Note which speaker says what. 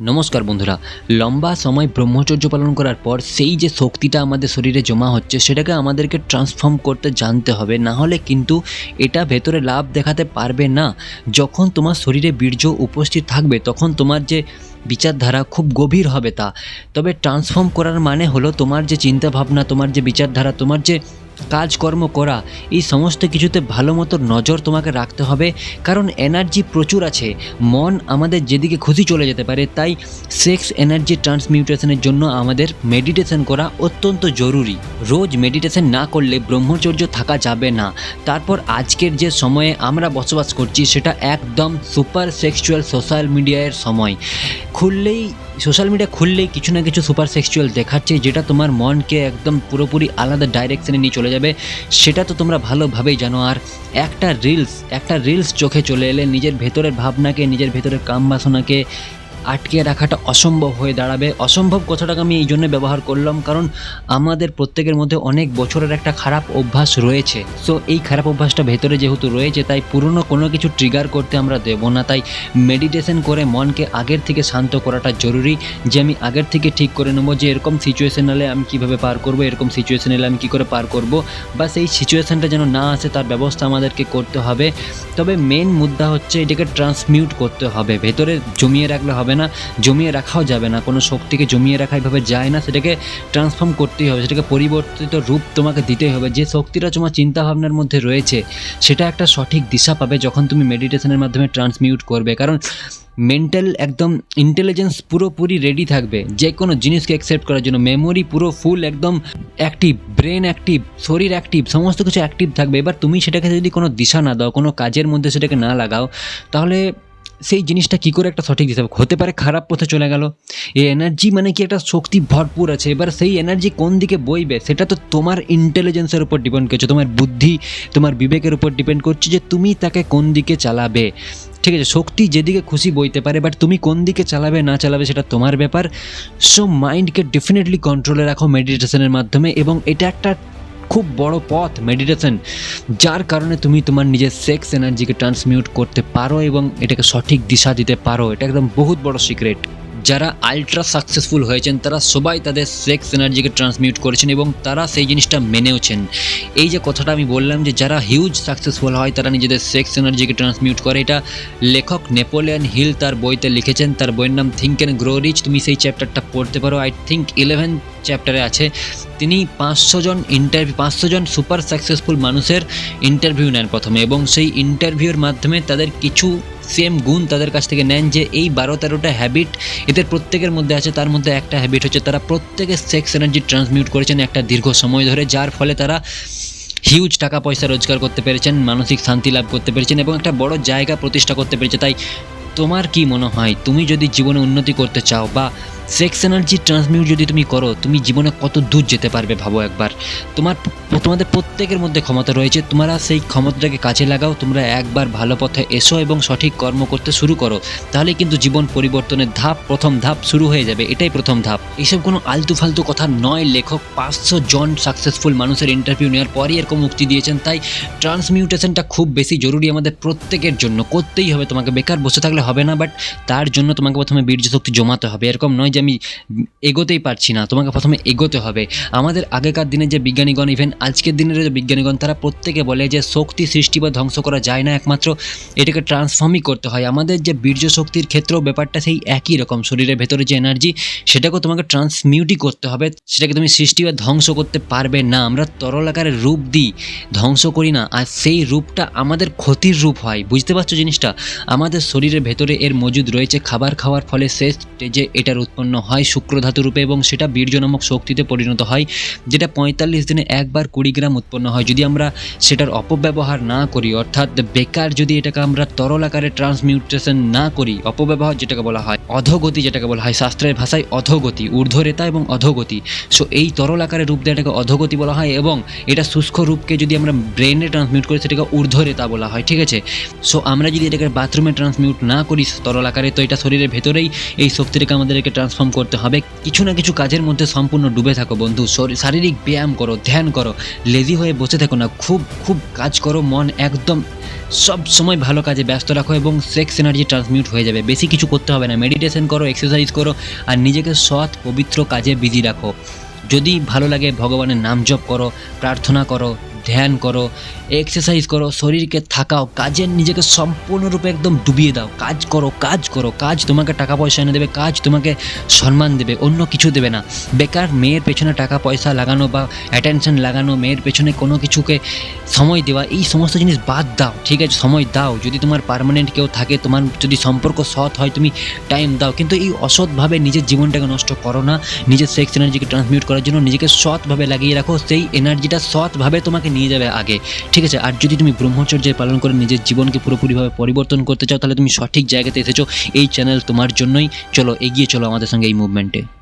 Speaker 1: নমস্কার বন্ধুরা, লম্বা সময় ব্রহ্মচর্য পালন করার পর সেই যে শক্তিটা আমাদের শরীরে জমা হচ্ছে, সেটাকে আমাদেরকে ট্রান্সফর্ম করতে জানতে হবে। না হলে কিন্তু এটা ভেতরে লাভ দেখাতে পারবে না। যখন তোমার শরীরে বীর্য উপস্থিত থাকবে, তখন তোমার যে বিচারধারা খুব গভীর হবে তা। তবে ট্রান্সফর্ম করার মানে হলো তোমার যে চিন্তা ভাবনা তোমার যে বিচারধারা, তোমার যে কাজকর্ম করা, এই সমস্ত কিছুতে ভালো মতো নজর তোমাকে রাখতে হবে, কারণ এনার্জি প্রচুর আছে। মন আমাদের যেদিকে খুশি চলে যেতে পারে, তাই সেক্স এনার্জি ট্রান্সমিউটেশনের জন্য আমাদের মেডিটেশন করা অত্যন্ত জরুরি। রোজ মেডিটেশন না করলে ব্রহ্মচর্য থাকা যাবে না। তারপর আজকের যে সময়ে আমরা বসবাস করছি, সেটা একদম সুপার সেক্সুয়াল সোশ্যাল মিডিয়ার সময়। খুললেই সোশ্যাল মিডিয়া খুললেই কিছু না কিছু সুপার সেক্সুয়াল দেখাচ্ছে, যেটা তোমার মনকে একদম পুরোপুরি আলাদা ডাইরেকশনে নিয়ে চলে যাবে, সেটা তো তোমরা ভালোভাবেই জানো। আর একটা রিলস একটা রিলস চোখে চলে এলে নিজের ভেতরের ভাবনাকে, নিজের ভেতরের কাম বাসনাকে আটকে রাখাটা অসম্ভব হয়ে দাঁড়াবে। অসম্ভব কথাটাকে আমি এই জন্য ব্যবহার করলাম কারণ আমাদের প্রত্যেকের মধ্যে অনেক বছরের একটা খারাপ অভ্যাস রয়েছে। সো এই খারাপ অভ্যাসটা ভেতরে যেহেতু রয়েছে, তাই পুরনো কোনো কিছু ট্রিগার করতে আমরা দেবো না। তাই মেডিটেশন করে মনকে আগের থেকে শান্ত করাটা জরুরি। যে আমি আগের থেকে ঠিক করে নেব যে এরকম সিচুয়েশন এলে আমি কীভাবে পার করব, এরকম সিচুয়েশন এলে আমি কী করে পার করব, বা সেই সিচুয়েশানটা যেন না আসে তার ব্যবস্থা আমাদেরকে করতে হবে। তবে মেন মুদ্রা হচ্ছে এটাকে ট্রান্সমিউট করতে হবে। ভেতরে জমিয়ে রাখলে হবে না। জমিয়ে রাখাও যাবে না। কোনো শক্তিকে জমিয়ে রাখা এভাবে যায় না, সেটাকে ট্রান্সফর্ম করতেই হবে, সেটাকে পরিবর্তিত রূপ তোমাকে দিতেই হবে। যে শক্তিটা তোমার চিন্তাভাবনার মধ্যে রয়েছে, সেটা একটা সঠিক দিশা পাবে যখন তুমি মেডিটেশনের মাধ্যমে ট্রান্সমিউট করবে। কারণ মেন্টাল একদম ইন্টেলিজেন্স পুরোপুরি রেডি থাকবে। যে কোনো জিনিসকে অ্যাকসেপ্ট করার জন্য। মেমোরি পুরো ফুল একদম অ্যাক্টিভ ব্রেন অ্যাক্টিভ শরীর অ্যাক্টিভ সমস্ত কিছু অ্যাক্টিভ থাকবে। এবার তুমি সেটাকে যদি কোনো দিশা না দাও, কোনো কাজের মধ্যে সেটাকে না লাগাও, তাহলে সেই জিনিসটা কী করে একটা সঠিক দিশা হতে পারে? খারাপ পথে চলে গেল। এই এনার্জি মানে কি? একটা শক্তি ভরপুর আছে। এবার সেই এনার্জি কোন দিকে বইবে? সেটা তো তোমার ইন্টেলিজেন্সের উপর ডিপেন্ড করছে। তোমার বুদ্ধি, তোমার বিবেকের উপর ডিপেন্ড করছে যে তুমি তাকে কোন দিকে চালাবে। ঠিক আছে? শক্তি যেদিকে খুশি বইতে পারে বাট তুমি কোন দিকে চালাবে, না চালাবে সেটা তোমার ব্যাপার। সো মাইন্ডকে ডেফিনেটলি কন্ট্রোলে রাখো মেডিটেশনের মাধ্যমে। এবং এটা একটা খুব বড় পথ মেডিটেশন যার কারণে তুমি তোমার নিজের সেক্স এনার্জিকে ট্রান্সমিউট করতে পারো এবং এটাকে সঠিক দিশা দিতে পারো। এটা একদম বহুত বড় সিক্রেট যারা আলট্রা সাকসেসফুল হয়েছেন, তারা সবাই তাদের সেক্স এনার্জিকে ট্রান্সমিউট করেছেন এবং তারা সেই জিনিসটা মেনেওছেন। এই যে কথাটা আমি বললাম যে যারা হিউজ সাকসেসফুল হয়, তারা নিজেদের সেক্স এনার্জিকে ট্রান্সমিউট করে। এটা লেখক নেপোলিয়ান হিল তার বইতে লিখেছেন। তার বইয়ের নাম থিঙ্ক অ্যান্ড গ্রো রিচ তুমি সেই চ্যাপ্টারটা পড়তে পারো। আই থিঙ্ক ইলেভেন চ্যাপ্টারে আছে। তিনি পাঁচশো জন ইন্টারভিউ পাঁচশো জন সুপার সাকসেসফুল মানুষের ইন্টারভিউ নেন প্রথমে এবং সেই ইন্টারভিউর মাধ্যমে তাদের কিছু সেম গুণ তাদের কাছ থেকে নেন যে এই বারো তেরোটা হ্যাবিট এদের প্রত্যেকের মধ্যে আছে, তার মধ্যে একটা হ্যাবিট হচ্ছে তারা প্রত্যেকে সেক্স এনার্জি ট্রান্সমিউট করেছেন একটা দীর্ঘ সময় ধরে, যার ফলে তারা হিউজ টাকা পয়সা রোজগার করতে পেরেছেন, মানসিক শান্তি লাভ করতে পেরেছেন এবং একটা বড় জায়গা প্রতিষ্ঠা করতে পেরেছে। তাই তোমার কি মনে হয়? তুমি যদি জীবনে উন্নতি করতে চাও বা সেক্স এনার্জি ট্রান্সমিউট যদি তুমি করো, তুমি জীবনে কত দূর যেতে পারবে ভাবো একবার। তোমার তোমাদের প্রত্যেকের মধ্যে ক্ষমতা রয়েছে, তোমরা সেই ক্ষমতাটাকে কাজে লাগাও, তোমরা একবার ভালো পথে এসো এবং সঠিক কর্ম করতে শুরু করো তাহলে কিন্তু জীবন পরিবর্তনের ধাপ, প্রথম ধাপ শুরু হয়ে যাবে, এটাই প্রথম ধাপ। এইসব কোনো আলতু ফালতু কথা নয়, লেখক, পাঁচশো জন সাকসেসফুল মানুষের ইন্টারভিউ নেওয়ার পরই এরকম মুক্তি দিয়েছেন, তাই ট্রান্সমিউটেশনটা খুব বেশি জরুরি আমাদের প্রত্যেকের জন্য, করতেই হবে, তোমাকে বেকার বসে থাকলে হবে না বাট তার জন্য তোমাকে প্রথমে বীর্য শক্তি জমাতে হবে, এরকম নয় যে আমি এগোতেই পারছি না, তোমাকে প্রথমে এগোতে হবে। আমাদের আগেকার দিনে যে বিজ্ঞানীগণ ইভেন আজকের দিনের যে বিজ্ঞানীগণ, তারা প্রত্যেকে বলে যে শক্তি সৃষ্টি বা ধ্বংস করা যায় না, একমাত্র এটাকে ট্রান্সফর্মই করতে হয়। আমাদের যে বীর্য শক্তির ক্ষেত্রেও ব্যাপারটা সেই একই রকম, শরীরের ভেতরে যে এনার্জি সেটাকেও তোমাকে ট্রান্সমিউটই করতে হবে। সেটাকে তুমি সৃষ্টি বা ধ্বংস করতে পারবে না। আমরা তরল আকারে রূপ দিই, ধ্বংস করি না, আর সেই রূপটা আমাদের ক্ষতির রূপ হয়। বুঝতে পারছ জিনিসটা? আমাদের শরীরের ভেতরে এর মজুদ রয়েছে খাবার খাওয়ার ফলে শেষ স্টেজে এটার উৎপন্ন হয় শুক্র ধাতু রূপে এবং সেটা বীর্য নামক শক্তিতে পরিণত হয়, যেটা পঁয়তাল্লিশ দিনে একবার কুড়ি গ্রাম উৎপন্ন হয়। যদি আমরা সেটার অপব্যবহার না করি, অর্থাৎ বেকার যদি এটাকে আমরা তরল আকারে ট্রান্সমিউটেশন না করি, অপব্যবহার যেটাকে বলা হয়, অধোগতি যেটাকে বলা হয়, শাস্ত্রের ভাষায় অধোগতি, ঊর্ধ্বরেতা এবং অধোগতি। সো এই তরল আকারে রূপ দিয়ে এটাকে অধোগতি বলা হয় এবং এটা শুষ্ক রূপকে যদি আমরা ব্রেনে ট্রান্সমিউট করি, সেটাকে ঊর্ধ্বরেতা বলা হয়, ঠিক আছে? সো আমরা যদি এটাকে বাথরুমে ট্রান্সমিউট না করি তরল আকারে, তো এটা শরীরের ভেতরেই এই শক্তিটাকে আমাদেরকে ট্রান্সফার ট্রান্সফর্ম করতে হবে। কিছু না কিছু কাজের মধ্যে সম্পূর্ণ ডুবে থাকো বন্ধু। শরী- শারীরিক ব্যায়াম করো, ধ্যান করো লেজি হয়ে বসে থাকো না। খুব খুব কাজ করো, মন একদম সব সময় ভালো কাজে ব্যস্ত রাখো এবং সেক্স এনার্জি ট্রান্সমিউট হয়ে যাবে। বেশি কিছু করতে হবে না। মেডিটেশন করো এক্সারসাইজ করো আর নিজেকে সৎ, পবিত্র কাজে বিজি রাখো। যদি ভালো লাগে, ভগবানের নাম জপ করো, প্রার্থনা করো ধ্যান করো এক্সারসাইজ করো, শরীরকে থাকাও কাজে নিজেকে সম্পূর্ণরূপে একদম ডুবিয়ে দাও। কাজ করো কাজ করো, কাজ তোমাকে টাকা পয়সা এনে দেবে, কাজ তোমাকে সম্মান দেবে, অন্য কিছু দেবে না। বেকার মেয়ের পেছনে টাকা পয়সা লাগানো বা অ্যাটেনশন লাগানো, মেয়ের পেছনে কোনো কিছুকে সময় দেওয়া, এই সমস্ত জিনিস বাদ দাও, ঠিক আছে? সময় দাও। যদি তোমার পার্মানেন্ট কেউ থাকে, তোমার যদি সম্পর্ক সৎ হয়, তুমি টাইম দাও। কিন্তু এই অসৎভাবে নিজের জীবনটাকে নষ্ট করো না। নিজের সেক্স এনার্জিকে ট্রান্সমিউট করার জন্য নিজেকে সৎভাবে লাগিয়ে রাখো। সেই এনার্জিটা সৎভাবে তোমাকে নিয়ে যাবে আগে। ঠিক আছে? আর যদি তুমি ব্রহ্মচর্যের পালন করে নিজের জীবনকে পুরোপুরিভাবে পরিবর্তন করতে চাও, তাহলে তুমি সঠিক জায়গাতে এসেছ। এই চ্যানেল তোমার জন্যই। চলো, এগিয়ে চলো আমাদের সঙ্গে এই মুভমেন্টে